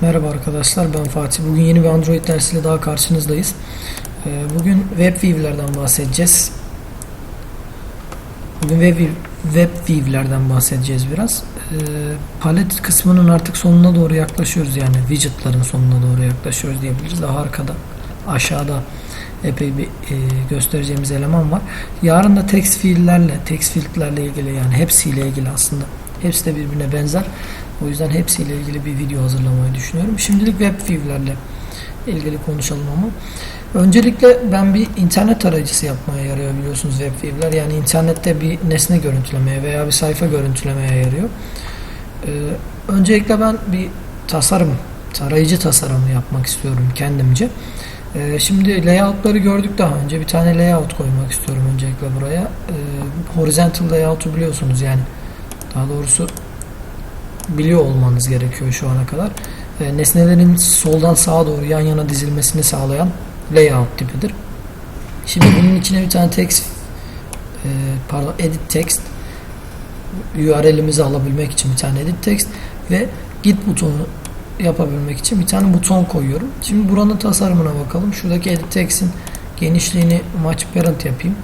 Merhaba arkadaşlar ben Fatih. Bugün yeni bir Android dersiyle daha karşınızdayız. Ee, Bugün WebView'lerden bahsedeceğiz. Bugün Web, WebView'lerden bahsedeceğiz biraz. Ee, Palet kısmının artık sonuna doğru yaklaşıyoruz yani widgetların sonuna doğru yaklaşıyoruz diyebiliriz. Daha arkada aşağıda epey bir e, göstereceğimiz eleman var. Yarın da text field'lerle, text field'lerle ilgili yani hepsiyle ilgili aslında. Hepsi de birbirine benzer. O yüzden hepsiyle ilgili bir video hazırlamayı düşünüyorum. Şimdilik web view'lerle ilgili konuşalım ama. Öncelikle ben bir internet tarayıcısı yapmaya yarıyor biliyorsunuz web view'ler. Yani internette bir nesne görüntülemeye veya bir sayfa görüntülemeye yarıyor. Ee, öncelikle ben bir tasarım, tarayıcı tasarımı yapmak istiyorum kendimce. Ee, şimdi layoutları gördük daha önce. Bir tane layout koymak istiyorum öncelikle buraya. Ee, horizontal layout'u biliyorsunuz yani. Daha doğrusu biliyor olmanız gerekiyor şu ana kadar. E, nesnelerin soldan sağa doğru yan yana dizilmesini sağlayan layout tipidir. Şimdi bunun içine bir tane text e, pardon edit text URL'imizi alabilmek için bir tane edit text ve git butonu yapabilmek için bir tane buton koyuyorum. Şimdi buranın tasarımına bakalım. Şuradaki edit text'in genişliğini match parent yapayım.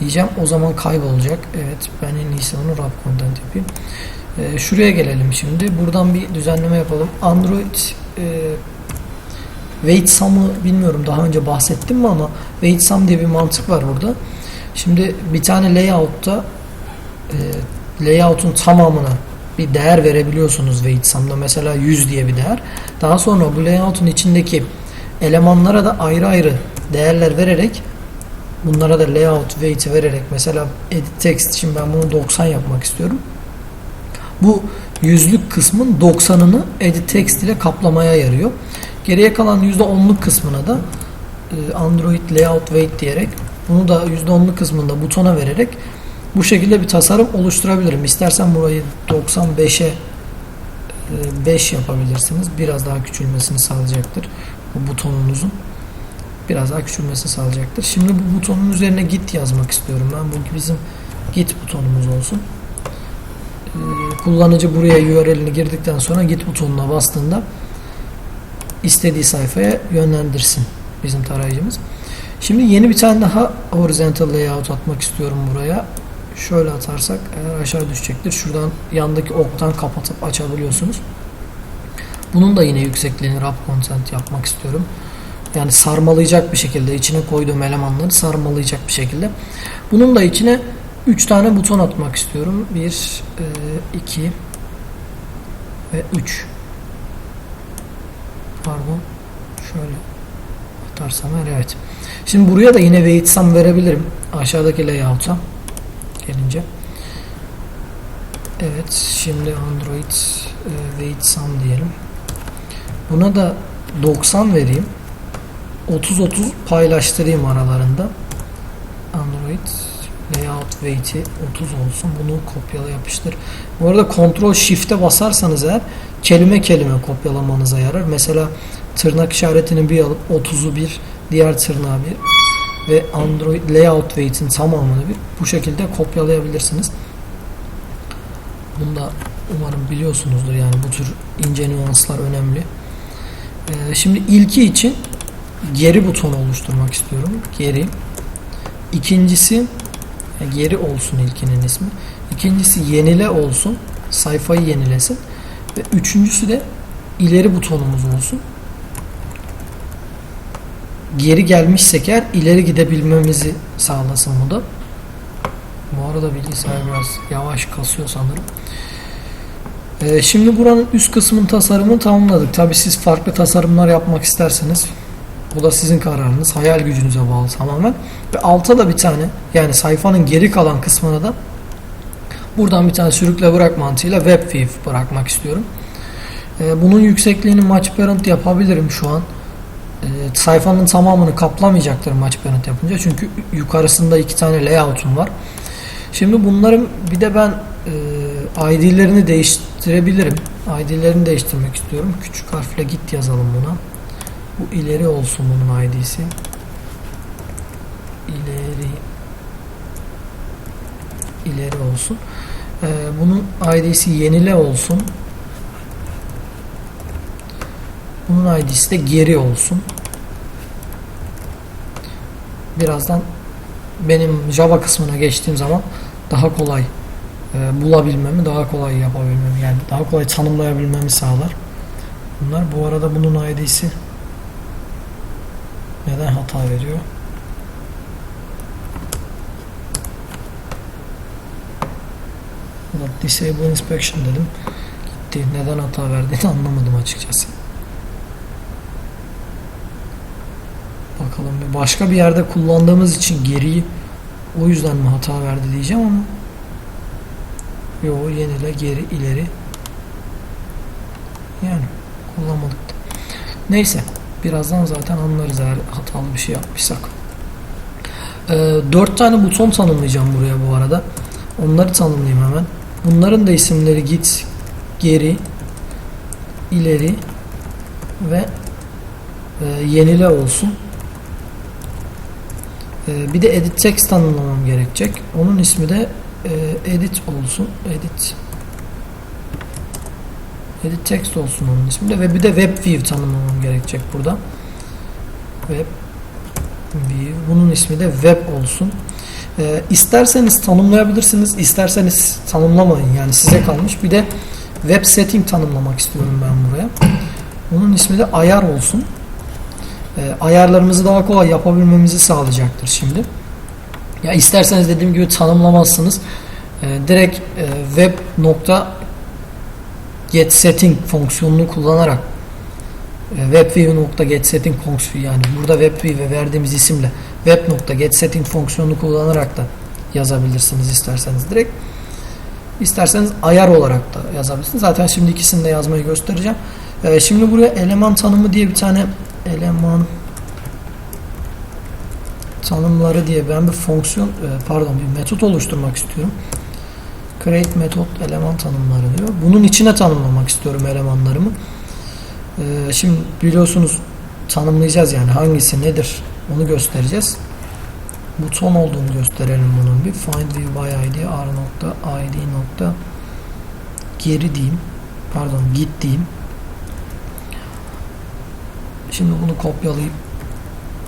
Diyeceğim o zaman kaybolacak. Evet ben en iyisi onu wrap content yapayım. Ee, şuraya gelelim şimdi. Buradan bir düzenleme yapalım. Android e, weight sum'ı bilmiyorum daha önce bahsettim mi ama weight sum diye bir mantık var burada. Şimdi bir tane layout'ta e, layout'un tamamına bir değer verebiliyorsunuz weight sum'da. Mesela 100 diye bir değer. Daha sonra bu layout'un içindeki elemanlara da ayrı ayrı değerler vererek bunlara da layout weight'i vererek mesela edit text için ben bunu 90 yapmak istiyorum. Bu yüzlük kısmın 90'ını edit text ile kaplamaya yarıyor. Geriye kalan %10'luk kısmına da e, Android layout weight diyerek bunu da %10'luk kısmında butona vererek bu şekilde bir tasarım oluşturabilirim. İstersen burayı 95'e 5 yapabilirsiniz. Biraz daha küçülmesini sağlayacaktır. Bu butonunuzun biraz daha küçülmesini sağlayacaktır. Şimdi bu butonun üzerine git yazmak istiyorum ben. Bu bizim git butonumuz olsun kullanıcı buraya URL'ini girdikten sonra git butonuna bastığında istediği sayfaya yönlendirsin bizim tarayıcımız. Şimdi yeni bir tane daha horizontal layout atmak istiyorum buraya. Şöyle atarsak eğer aşağı düşecektir. Şuradan yandaki oktan kapatıp açabiliyorsunuz. Bunun da yine yüksekliğini wrap content yapmak istiyorum. Yani sarmalayacak bir şekilde içine koyduğum elemanları sarmalayacak bir şekilde. Bunun da içine 3 tane buton atmak istiyorum. 1, 2 e, ve 3. Pardon. Şöyle atarsam evet. Şimdi buraya da yine weight sum verebilirim. Aşağıdaki layout'a gelince. Evet. Şimdi Android e, weight sum diyelim. Buna da 90 vereyim. 30-30 paylaştırayım aralarında. Android layout weight'i 30 olsun. Bunu kopyala yapıştır. Bu arada Ctrl Shift'e basarsanız eğer kelime kelime kopyalamanıza yarar. Mesela tırnak işaretini bir alıp 30'u bir diğer tırnağı bir ve Android layout weight'in tamamını bir bu şekilde kopyalayabilirsiniz. Bunu da umarım biliyorsunuzdur yani bu tür ince nüanslar önemli. Ee, şimdi ilki için geri butonu oluşturmak istiyorum. Geri. İkincisi geri olsun ilkinin ismi. İkincisi yenile olsun. Sayfayı yenilesin. Ve üçüncüsü de ileri butonumuz olsun. Geri gelmişsek eğer ileri gidebilmemizi sağlasın bu da. Bu arada bilgisayar biraz yavaş kasıyor sanırım. Ee, şimdi buranın üst kısmın tasarımını tamamladık. Tabi siz farklı tasarımlar yapmak isterseniz bu da sizin kararınız. Hayal gücünüze bağlı tamamen. Ve alta da bir tane yani sayfanın geri kalan kısmına da buradan bir tane sürükle bırak mantığıyla web view bırakmak istiyorum. Ee, bunun yüksekliğini match parent yapabilirim şu an. Ee, sayfanın tamamını kaplamayacaktır match parent yapınca. Çünkü yukarısında iki tane layout'um var. Şimdi bunların bir de ben e, ID'lerini değiştirebilirim. ID'lerini değiştirmek istiyorum. Küçük harfle git yazalım buna. Bu ileri olsun bunun ID'si. İleri ileri olsun. Ee, bunun ID'si yenile olsun. Bunun ID'si de geri olsun. Birazdan benim Java kısmına geçtiğim zaman daha kolay e, bulabilmemi, daha kolay yapabilmemi yani daha kolay tanımlayabilmemi sağlar. Bunlar bu arada bunun ID'si hata veriyor? Burada Disable Inspection dedim. Gitti. Neden hata verdiğini anlamadım açıkçası. Bakalım başka bir yerde kullandığımız için geriyi o yüzden mi hata verdi diyeceğim ama Yo yenile geri ileri yani kullanmadık. Neyse birazdan zaten anlarız eğer hatalı bir şey yapmışsak. Ee, 4 tane buton tanımlayacağım buraya bu arada. Onları tanımlayayım hemen. Bunların da isimleri git, geri, ileri ve e, yenile olsun. E, bir de edit text tanımlamam gerekecek. Onun ismi de e, edit olsun. Edit edit text olsun onun ismi de ve bir de web view tanımlamam gerekecek burada. Web view. Bunun ismi de web olsun. E, isterseniz tanımlayabilirsiniz, isterseniz tanımlamayın. Yani size kalmış. Bir de web setting tanımlamak istiyorum ben buraya. Onun ismi de ayar olsun. E, ayarlarımızı daha kolay yapabilmemizi sağlayacaktır şimdi. Ya isterseniz dediğim gibi tanımlamazsınız. E, direkt e, web nokta get setting fonksiyonunu kullanarak e, webview nokta get setting fonksiyonu yani burada webview verdiğimiz isimle web nokta get setting fonksiyonunu kullanarak da yazabilirsiniz isterseniz direkt. İsterseniz ayar olarak da yazabilirsiniz. Zaten şimdi ikisini de yazmayı göstereceğim. E, şimdi buraya eleman tanımı diye bir tane eleman tanımları diye ben bir fonksiyon e, pardon bir metot oluşturmak istiyorum. Create metot eleman tanımları diyor. Bunun içine tanımlamak istiyorum elemanlarımı. E, şimdi biliyorsunuz tanımlayacağız yani hangisi nedir onu göstereceğiz. Buton olduğunu gösterelim bunun bir. Find view by id r nokta id nokta geri diyeyim. Pardon git diyeyim. Şimdi bunu kopyalayıp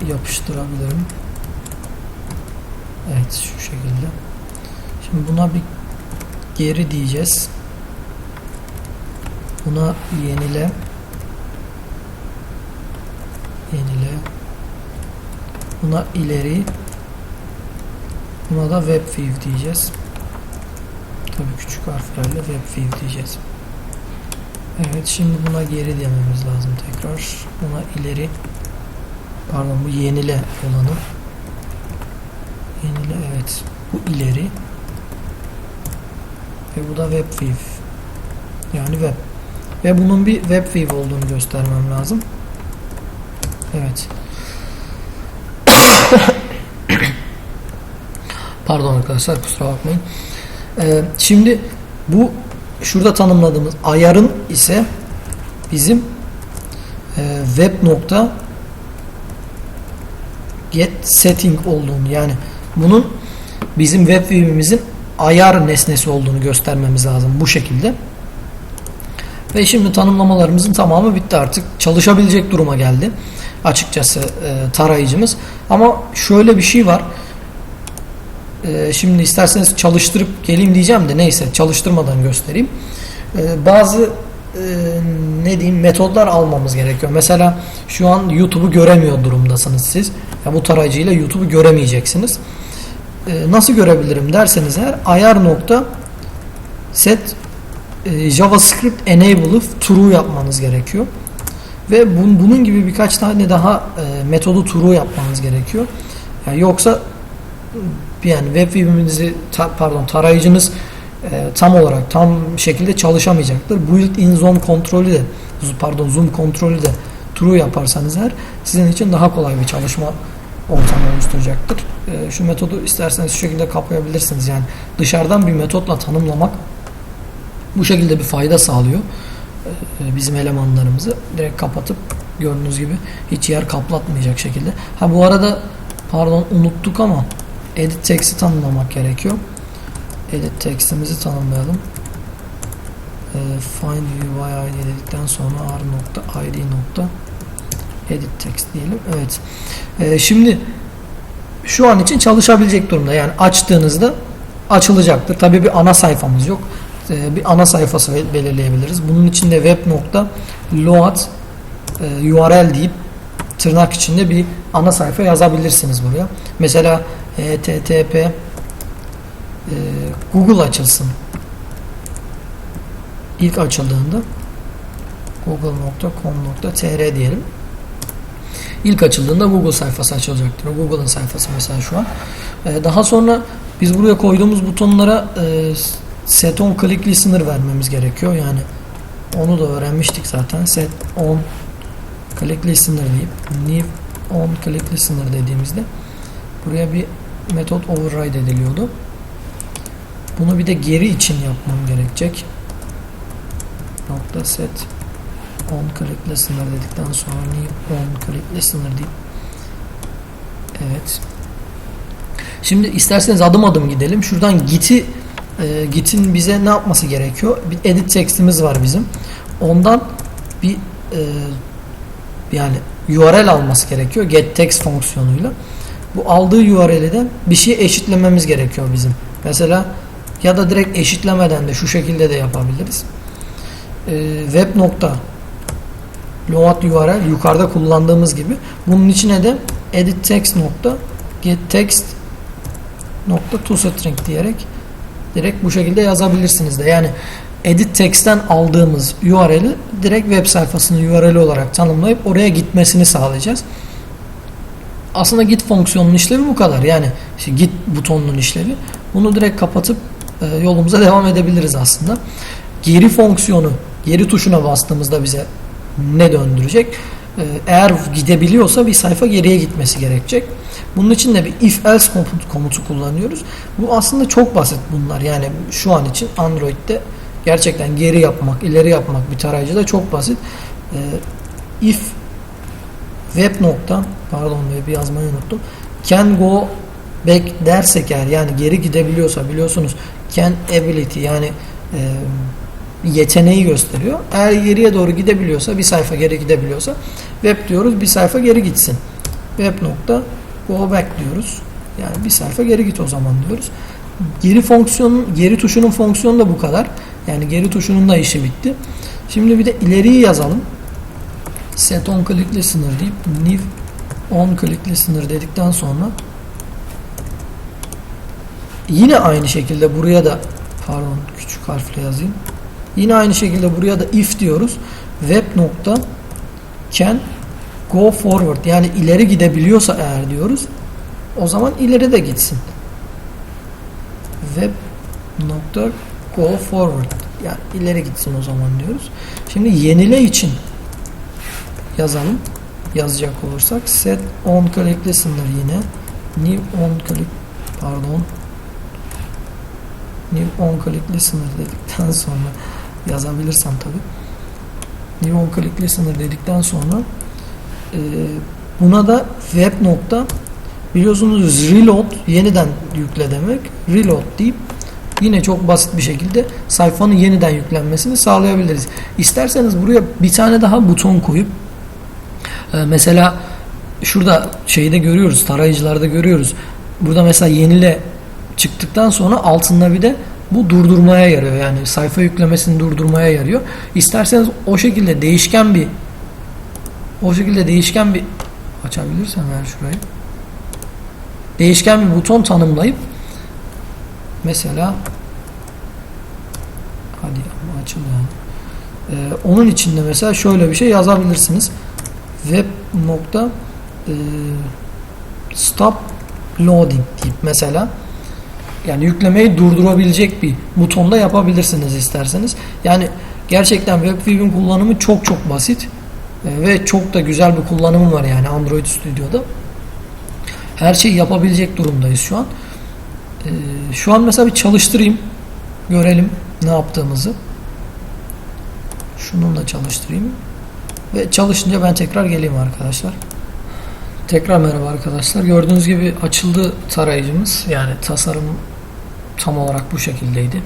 yapıştırabilirim. Evet şu şekilde. Şimdi buna bir geri diyeceğiz. Buna yenile yenile buna ileri buna da web view diyeceğiz. Tabii küçük harflerle web view diyeceğiz. Evet şimdi buna geri dememiz lazım tekrar. Buna ileri pardon bu yenile olanı Yenile evet. Bu ileri. Ve bu da web view. Yani web. Ve bunun bir web view olduğunu göstermem lazım. Evet. Pardon arkadaşlar kusura bakmayın. Ee, şimdi bu şurada tanımladığımız ayarın ise bizim e, web nokta get setting olduğunu yani bunun bizim web ayar nesnesi olduğunu göstermemiz lazım bu şekilde. Ve şimdi tanımlamalarımızın tamamı bitti artık. Çalışabilecek duruma geldi. Açıkçası e, tarayıcımız. Ama şöyle bir şey var. E, şimdi isterseniz çalıştırıp geleyim diyeceğim de neyse çalıştırmadan göstereyim. E, bazı e, ne diyeyim metodlar almamız gerekiyor. Mesela şu an YouTube'u göremiyor durumdasınız siz. Ya bu tarayıcıyla YouTube'u göremeyeceksiniz. E, nasıl görebilirim derseniz eğer ayar nokta set e, JavaScript enable'ı true yapmanız gerekiyor. Ve bun, bunun gibi birkaç tane daha e, metodu true yapmanız gerekiyor. Yani yoksa yani web view'inizi ta, pardon tarayıcınız e, tam olarak tam şekilde çalışamayacaktır. Built-in zoom kontrolü de pardon zoom kontrolü de true yaparsanız eğer sizin için daha kolay bir çalışma ortamı oluşturacaktır. E, şu metodu isterseniz şu şekilde kapayabilirsiniz. Yani dışarıdan bir metotla tanımlamak bu şekilde bir fayda sağlıyor. E, bizim elemanlarımızı direkt kapatıp gördüğünüz gibi hiç yer kaplatmayacak şekilde. Ha bu arada pardon unuttuk ama edit text'i tanımlamak gerekiyor. Edit text'imizi tanımlayalım. e, find UI ID dedikten sonra r.id nokta edit text diyelim. Evet. E, şimdi şu an için çalışabilecek durumda. Yani açtığınızda açılacaktır. Tabii bir ana sayfamız yok. E, bir ana sayfası be- belirleyebiliriz. Bunun için de web nokta load e, URL deyip tırnak içinde bir ana sayfa yazabilirsiniz buraya. Mesela http e, Google açılsın. İlk açıldığında google.com.tr diyelim. İlk açıldığında Google sayfası açılacaktır. Google'ın sayfası mesela şu an. E, daha sonra biz buraya koyduğumuz butonlara e, set on click listener vermemiz gerekiyor. Yani onu da öğrenmiştik zaten. Set on click listener deyip new on click listener dediğimizde buraya bir metot override ediliyordu. Bunu bir de geri için yapmam gerekecek. Nokta set on click listener dedikten sonra on click listener deyip evet. Şimdi isterseniz adım adım gidelim. Şuradan git'i e, git'in bize ne yapması gerekiyor? Bir edit text'imiz var bizim. Ondan bir e, yani URL alması gerekiyor get text fonksiyonuyla. Bu aldığı URL'den bir şey eşitlememiz gerekiyor bizim. Mesela ya da direkt eşitlemeden de şu şekilde de yapabiliriz. Ee, web nokta load URL yukarıda kullandığımız gibi bunun içine de edit text nokta get text nokta to string diyerek direkt bu şekilde yazabilirsiniz de. Yani edit text'ten aldığımız URL'i direkt web sayfasının URL'i olarak tanımlayıp oraya gitmesini sağlayacağız. Aslında git fonksiyonunun işlevi bu kadar. Yani işte git butonunun işlevi. Bunu direkt kapatıp e, yolumuza devam edebiliriz aslında. Geri fonksiyonu, geri tuşuna bastığımızda bize ne döndürecek? E, eğer gidebiliyorsa bir sayfa geriye gitmesi gerekecek. Bunun için de bir if else komut, komutu kullanıyoruz. Bu aslında çok basit bunlar. Yani şu an için Android'de gerçekten geri yapmak, ileri yapmak bir tarayıcıda çok basit. E, if web nokta pardon web yazmayı unuttum. Can go back dersek eğer yani geri gidebiliyorsa biliyorsunuz can ability yani e, yeteneği gösteriyor. Eğer geriye doğru gidebiliyorsa bir sayfa geri gidebiliyorsa web diyoruz bir sayfa geri gitsin. Web nokta go back diyoruz. Yani bir sayfa geri git o zaman diyoruz. Geri fonksiyonun geri tuşunun fonksiyonu da bu kadar. Yani geri tuşunun da işi bitti. Şimdi bir de ileriyi yazalım. Set on click listener deyip new on click listener dedikten sonra yine aynı şekilde buraya da pardon küçük harfle yazayım. Yine aynı şekilde buraya da if diyoruz. Web nokta can go forward yani ileri gidebiliyorsa eğer diyoruz. O zaman ileri de gitsin. Web nokta go forward yani ileri gitsin o zaman diyoruz. Şimdi yenile için yazalım. Yazacak olursak set on click listener yine new on click pardon new on click listener dedikten sonra yazabilirsem tabi new on click listener dedikten sonra e, buna da web nokta biliyorsunuz reload yeniden yükle demek reload deyip yine çok basit bir şekilde sayfanın yeniden yüklenmesini sağlayabiliriz. İsterseniz buraya bir tane daha buton koyup ee, mesela şurada şeyde görüyoruz, tarayıcılarda görüyoruz. Burada mesela yenile çıktıktan sonra altında bir de bu durdurmaya yarıyor. Yani sayfa yüklemesini durdurmaya yarıyor. İsterseniz o şekilde değişken bir o şekilde değişken bir açabilirsem ver şurayı. Değişken bir buton tanımlayıp mesela hadi açıl yani. Ee, onun içinde mesela şöyle bir şey yazabilirsiniz web nokta e, stop loading deyip mesela yani yüklemeyi durdurabilecek bir butonda yapabilirsiniz isterseniz. Yani gerçekten WebView'in kullanımı çok çok basit e, ve çok da güzel bir kullanımı var yani Android Studio'da. Her şeyi yapabilecek durumdayız şu an. E, şu an mesela bir çalıştırayım. Görelim ne yaptığımızı. Şununla çalıştırayım. Ve çalışınca ben tekrar geleyim arkadaşlar. Tekrar merhaba arkadaşlar. Gördüğünüz gibi açıldı tarayıcımız. Yani tasarım tam olarak bu şekildeydi.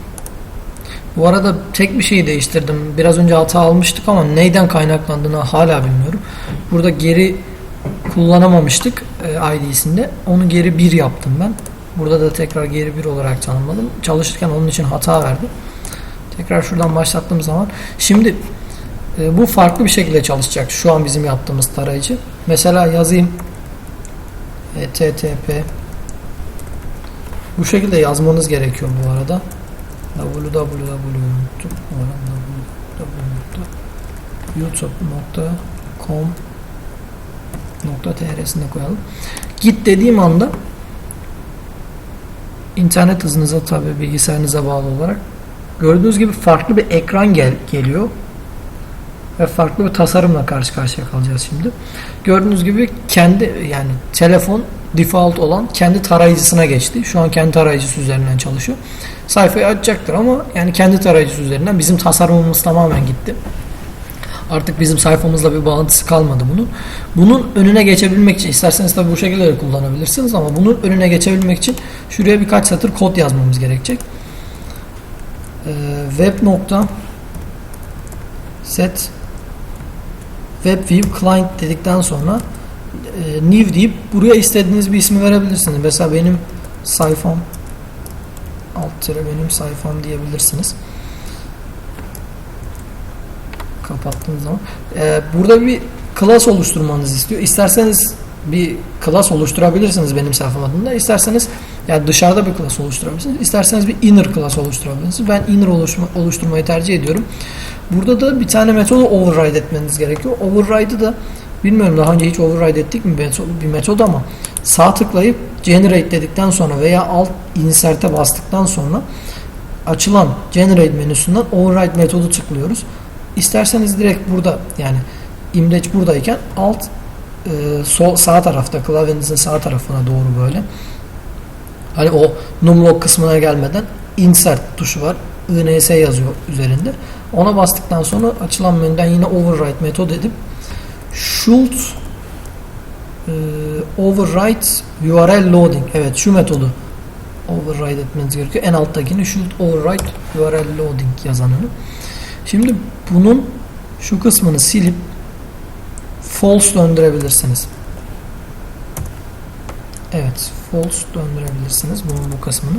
Bu arada tek bir şeyi değiştirdim. Biraz önce hata almıştık ama neyden kaynaklandığını hala bilmiyorum. Burada geri kullanamamıştık e, ID'sinde. Onu geri 1 yaptım ben. Burada da tekrar geri 1 olarak tanımladım. Çalışırken onun için hata verdi. Tekrar şuradan başlattığım zaman. Şimdi e, bu farklı bir şekilde çalışacak. Şu an bizim yaptığımız tarayıcı. Mesela yazayım http bu şekilde yazmanız gerekiyor bu arada. www.youtube.com.tr'sine koyalım. Git dediğim anda internet hızınıza tabi bilgisayarınıza bağlı olarak gördüğünüz gibi farklı bir ekran gel geliyor ve farklı bir tasarımla karşı karşıya kalacağız şimdi. Gördüğünüz gibi kendi yani telefon default olan kendi tarayıcısına geçti. Şu an kendi tarayıcısı üzerinden çalışıyor. Sayfayı açacaktır ama yani kendi tarayıcısı üzerinden bizim tasarımımız tamamen gitti. Artık bizim sayfamızla bir bağlantısı kalmadı bunun. Bunun önüne geçebilmek için isterseniz tabi bu şekilde de kullanabilirsiniz ama bunun önüne geçebilmek için şuraya birkaç satır kod yazmamız gerekecek. Ee, web nokta set WebView Client dedikten sonra e, new deyip buraya istediğiniz bir ismi verebilirsiniz. Mesela benim sayfam alt tire benim sayfam diyebilirsiniz. Kapattığınız zaman. E, burada bir class oluşturmanızı istiyor. İsterseniz bir class oluşturabilirsiniz benim sayfam adında. İsterseniz yani dışarıda bir class oluşturabilirsiniz. İsterseniz bir inner class oluşturabilirsiniz. Ben inner oluşturma, oluşturmayı tercih ediyorum. Burada da bir tane metodu override etmeniz gerekiyor. Override'ı da bilmiyorum daha önce hiç override ettik mi bir metod ama sağ tıklayıp generate dedikten sonra veya alt insert'e bastıktan sonra açılan generate menüsünden override metodu tıklıyoruz. İsterseniz direkt burada yani imleç buradayken alt e, sol sağ tarafta klavyenizin sağ tarafına doğru böyle hani o numlock kısmına gelmeden insert tuşu var. INS yazıyor üzerinde. Ona bastıktan sonra açılan menüden yine override metod edip should e, override URL loading. Evet şu metodu override etmeniz gerekiyor. En alttakini should override URL loading yazanını. Şimdi bunun şu kısmını silip false döndürebilirsiniz. Evet, false döndürebilirsiniz bunun bu kısmını.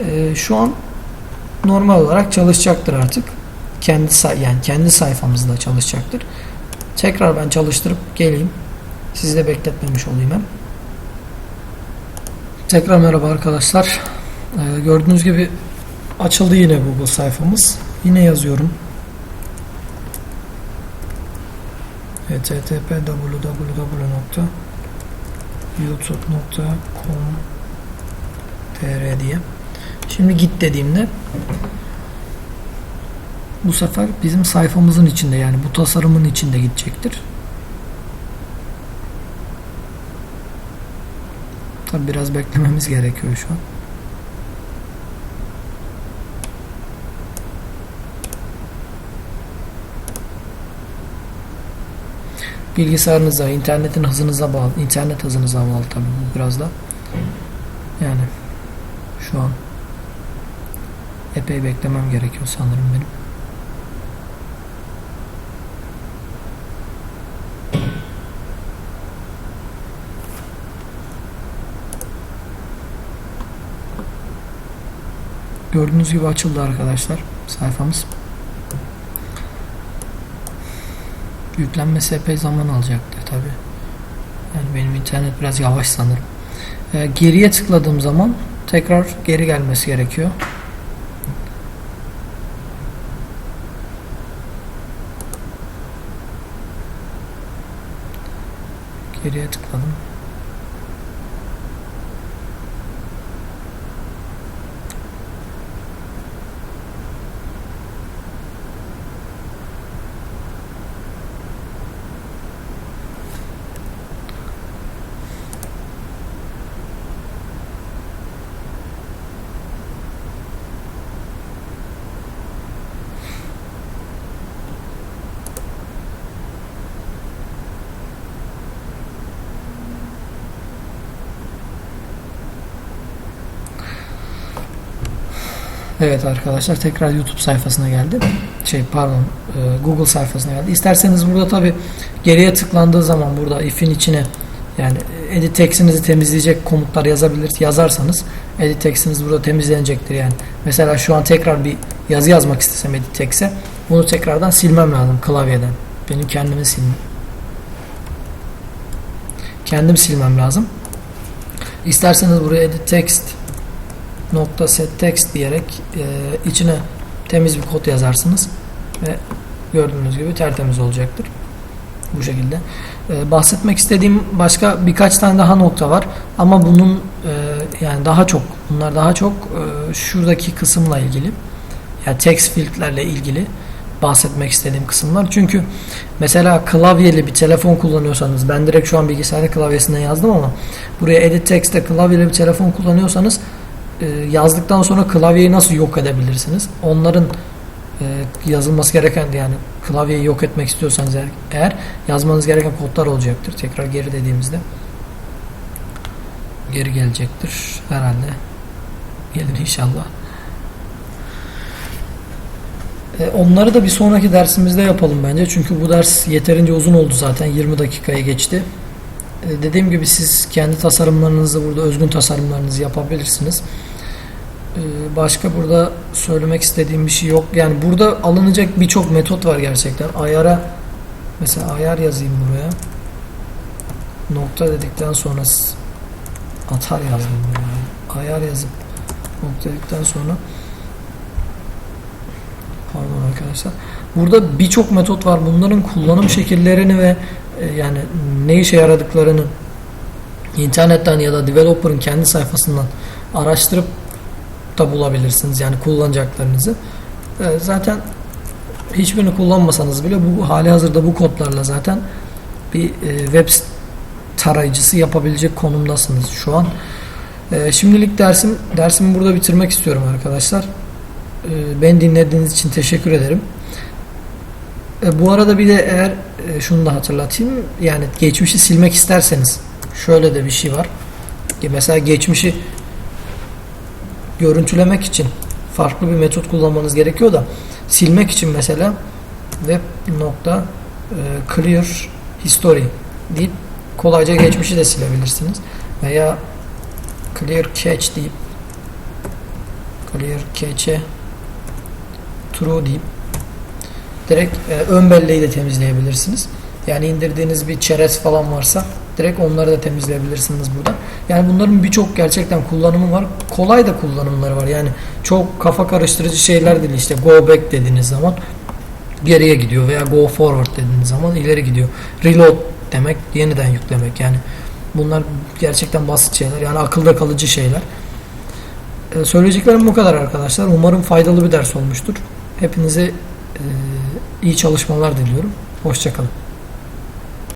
Ee, şu an normal olarak çalışacaktır artık. Kendi yani kendi sayfamızda çalışacaktır. Tekrar ben çalıştırıp geleyim. Sizi de bekletmemiş olayım hem. Tekrar merhaba arkadaşlar. Ee, gördüğünüz gibi açıldı yine Google sayfamız. Yine yazıyorum. http www.youtube.com.tr diye. Şimdi git dediğimde bu sefer bizim sayfamızın içinde yani bu tasarımın içinde gidecektir. Tabi biraz beklememiz gerekiyor şu an. bilgisayarınıza, internetin hızınıza bağlı, internet hızınıza bağlı tabii bu biraz da. Yani şu an epey beklemem gerekiyor sanırım benim. Gördüğünüz gibi açıldı arkadaşlar sayfamız. Yüklenmesi epey zaman alacaktı tabi. Yani benim internet biraz yavaş sanırım. Ee, geriye tıkladığım zaman tekrar geri gelmesi gerekiyor. Geriye tıkladım. Evet arkadaşlar tekrar YouTube sayfasına geldi. Şey pardon e, Google sayfasına geldi. İsterseniz burada tabi geriye tıklandığı zaman burada if'in içine yani edit text'inizi temizleyecek komutlar yazabilir yazarsanız edit text'iniz burada temizlenecektir yani. Mesela şu an tekrar bir yazı yazmak istesem edit text'e bunu tekrardan silmem lazım klavyeden. Benim kendimi silmem. Kendim silmem lazım. İsterseniz buraya edit text nokta set text diyerek e, içine temiz bir kod yazarsınız ve gördüğünüz gibi tertemiz olacaktır. Bu şekilde. E, bahsetmek istediğim başka birkaç tane daha nokta var ama bunun e, yani daha çok bunlar daha çok e, şuradaki kısımla ilgili yani text field'lerle ilgili bahsetmek istediğim kısımlar. Çünkü mesela klavyeli bir telefon kullanıyorsanız ben direkt şu an bilgisayar klavyesinden yazdım ama buraya edit text'te klavyeli bir telefon kullanıyorsanız e, yazdıktan sonra klavyeyi nasıl yok edebilirsiniz? Onların e, yazılması gereken yani klavyeyi yok etmek istiyorsanız eğer, eğer yazmanız gereken kodlar olacaktır. Tekrar geri dediğimizde geri gelecektir herhalde. Gelir inşallah. E, onları da bir sonraki dersimizde yapalım bence. Çünkü bu ders yeterince uzun oldu zaten. 20 dakikaya geçti. E, dediğim gibi siz kendi tasarımlarınızı burada özgün tasarımlarınızı yapabilirsiniz. Başka burada söylemek istediğim bir şey yok. Yani burada alınacak birçok metot var gerçekten. Ayara mesela ayar yazayım buraya. Nokta dedikten sonra atar yazdım. Ayar yazıp nokta dedikten sonra Pardon arkadaşlar. Burada birçok metot var. Bunların kullanım şekillerini ve e, yani ne işe yaradıklarını internetten ya da developer'ın kendi sayfasından araştırıp da bulabilirsiniz. Yani kullanacaklarınızı. E, Zaten hiçbirini kullanmasanız bile bu hali hazırda bu kodlarla zaten bir e, web tarayıcısı yapabilecek konumdasınız şu an. E, Şimdilik dersim dersimi burada bitirmek istiyorum arkadaşlar. Ee, Beni dinlediğiniz için teşekkür ederim. E, Bu arada bir de eğer e, şunu da hatırlatayım. Yani geçmişi silmek isterseniz şöyle de bir şey var. E, Mesela geçmişi görüntülemek için farklı bir metot kullanmanız gerekiyor da silmek için mesela web nokta e, clear history deyip kolayca geçmişi de silebilirsiniz. Veya clear cache deyip clear cache true deyip direkt e, ön belleği de temizleyebilirsiniz. Yani indirdiğiniz bir çerez falan varsa direkt onları da temizleyebilirsiniz burada. Yani bunların birçok gerçekten kullanımı var. Kolay da kullanımları var. Yani çok kafa karıştırıcı şeyler değil. İşte go back dediğiniz zaman geriye gidiyor veya go forward dediğiniz zaman ileri gidiyor. Reload demek yeniden yüklemek. Yani bunlar gerçekten basit şeyler. Yani akılda kalıcı şeyler. Ee, Söyleyeceklerim bu kadar arkadaşlar. Umarım faydalı bir ders olmuştur. Hepinize e, iyi çalışmalar diliyorum. Hoşçakalın.